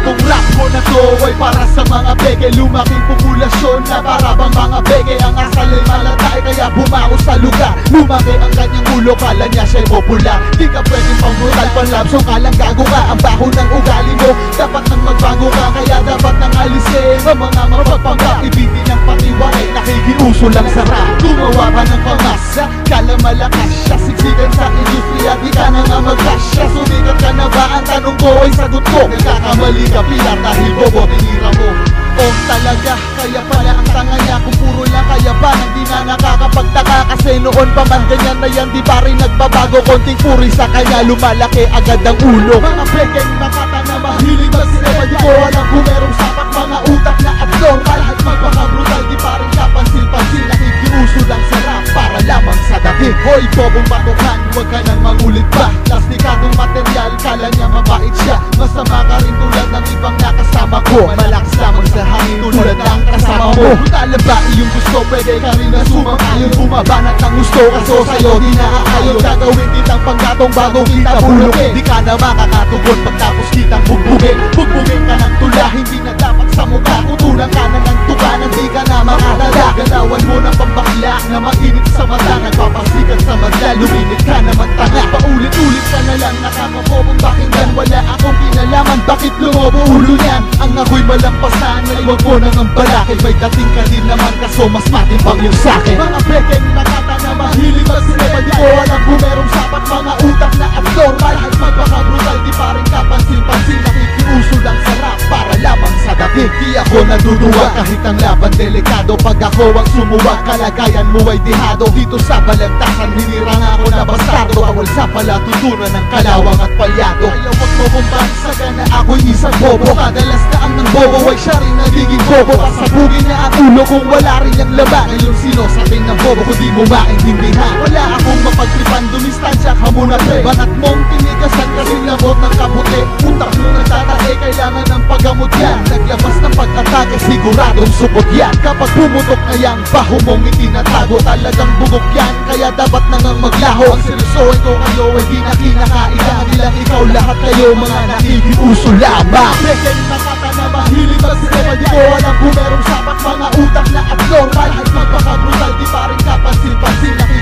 Itong rap ko na to ay para sa mga beke Lumaking populasyon na para bang mga beke Ang asal ay malatay kaya bumaho sa lugar. Lumaki ang kanyang ulo, kala niya siya'y popular. Di ka pwedeng pangmutal panlabso, kalang gago ka. Ang baho ng ugali mo, dapat nang magbago ka. Kaya dapat nang alisin ang mga mapagpanggap Ibigin ang patiwari, nakikiuso lang sa rap. Gumawa ka ng pamasa, kala malakas tanong ko ay sagot ko? Nagkakamali ka pilar dahil bobo tinira mo. Oh talaga, kaya pala ang tanga niya. Kung puro lang kaya ba nang di na nakakapagtaka. Kasi noon pa man ganyan na yan Di pa rin nagbabago. Konting puri sa kanya Lumalaki agad ang ulo. Mga pekeng nakata na mahilig magsinema Di ko alam kung merong sapat mga utak na abnormal At magpaka-brutal di pa rin kapansin-pansin Nakikiuso lang sa rap para lamang sa dati Hoy bobong batukan, huwag ka nang mangulit pa. Plastikadong material, kala niya kasama mo. Tala ba iyong gusto, pwede ka rin na sumang-ayon Bumabanat ng gusto, kaso sa'yo di naaayon Gagawin kitang panggatong bago kita bulukin. Di ka na makakatugon pagtapos kitang bugbugin. Bugbugin ka ng tula, hindi na dapat sa mukha. Kutulang ka na ng tuka, nang di ka na makadala Galawan mo ng pambakla lang nakakabobong pakinggan Wala akong kinalaman, bakit lumobo ulo niyan? Ang ako'y malampasan, ay huwag mo nang ambalakid May dating ka din naman, kaso mas matimbang yung sakin. Mga pekeng nakata na mahilig magsinema Di ko alam kung merong sapat Naduduwa kahit ang laban delikado. Pag ako ang sumuwag, kalagayan mo ay dihado. Dito sa balagtasan, hinirang ako na bastardo. Bawal sa palatutunan ng kalawang at palyado. Kaya wag mo kong bansaga na ako'y isang bobo. Kadalas na ang ng bobo ay siya rin nagiging bobo. Pasabugin niya ang ulo kung wala rin yung laban. Ngayon sino sa atin ng bobo kung di mo maintindihan. Wala akong mapagtripan, dumistansya ka muna pre. Banat mong tinigasan kasi labot ng kaputi. Utak mo nagtatae, kailangan ng paggamot yan Pag-atake, siguradong supot yan. Kapag pumutok na yang baho mong itinatago. Talagang bugok yan, kaya dapat na nang maglaho. Ang seryosohin ko kayo ay di na kinakaila Nilang ikaw lahat kayo mga nakikiuso lamang. Pekeng nakata na mahilig magsinema Di ko alam kung merong sapat mga utak na abnormal. At magpaka-brutal, di pa rin kapansin-pansin